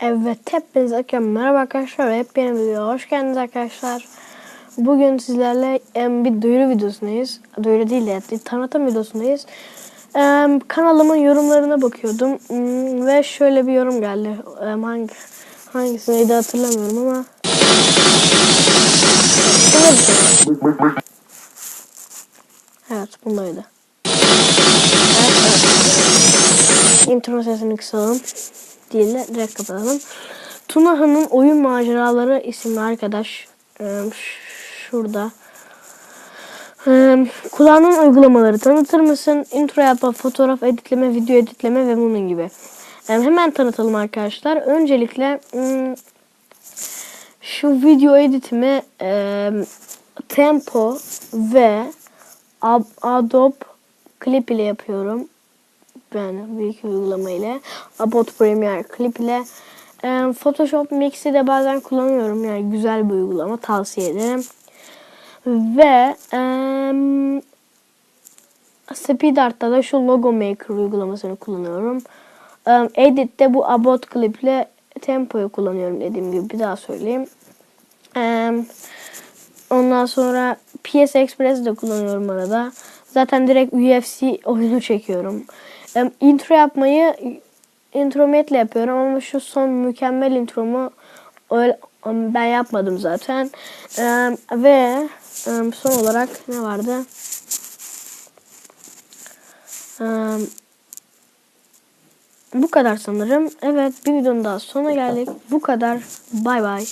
Evet hepinize akşam merhaba arkadaşlar ve yepyeni bir videoya hoş geldiniz arkadaşlar. Bugün sizlerle em, bir duyuru videosundayız. Duyuru değil de tanıtım videosundayız. Em, kanalımın yorumlarına bakıyordum Hmm, ve şöyle bir yorum geldi. Em, hangi hangisiydi hatırlamıyorum ama. Make, Evet bundaydı. Evet, sesini kısalım. Değil de direkt kapatalım. Tunaha'nın Oyun Maceraları isimli arkadaş e, şurada. E, kulağının uygulamaları tanıtır mısın? Intro yapma, fotoğraf editleme, video editleme ve bunun gibi. E, hemen tanıtalım arkadaşlar. Öncelikle hmm, şu video editimi e, Tempo ve Ab- Adobe Clip ile yapıyorum. Yani büyük uygulama ile. Adobe Premiere Clip ile. Ee, Photoshop Mix'i de bazen kullanıyorum. Yani güzel bir uygulama. Tavsiye ederim. Ve em, SpeedArt'ta da şu Logo Maker uygulamasını kullanıyorum. Em, Edit'te bu Abbott Clip ile Tempo'yu kullanıyorum dediğim gibi. Bir daha söyleyeyim. Em, Ondan sonra PS Express'i de kullanıyorum arada. Zaten direkt UFC oyunu çekiyorum. Em, intro yapmayı intrometle yapıyorum ama şu son mükemmel intromu öyle, ben yapmadım zaten. Em, ve em, son olarak ne vardı? Em, bu kadar sanırım. Evet bir videonun daha sonuna geldik. Bu kadar. Bay bay.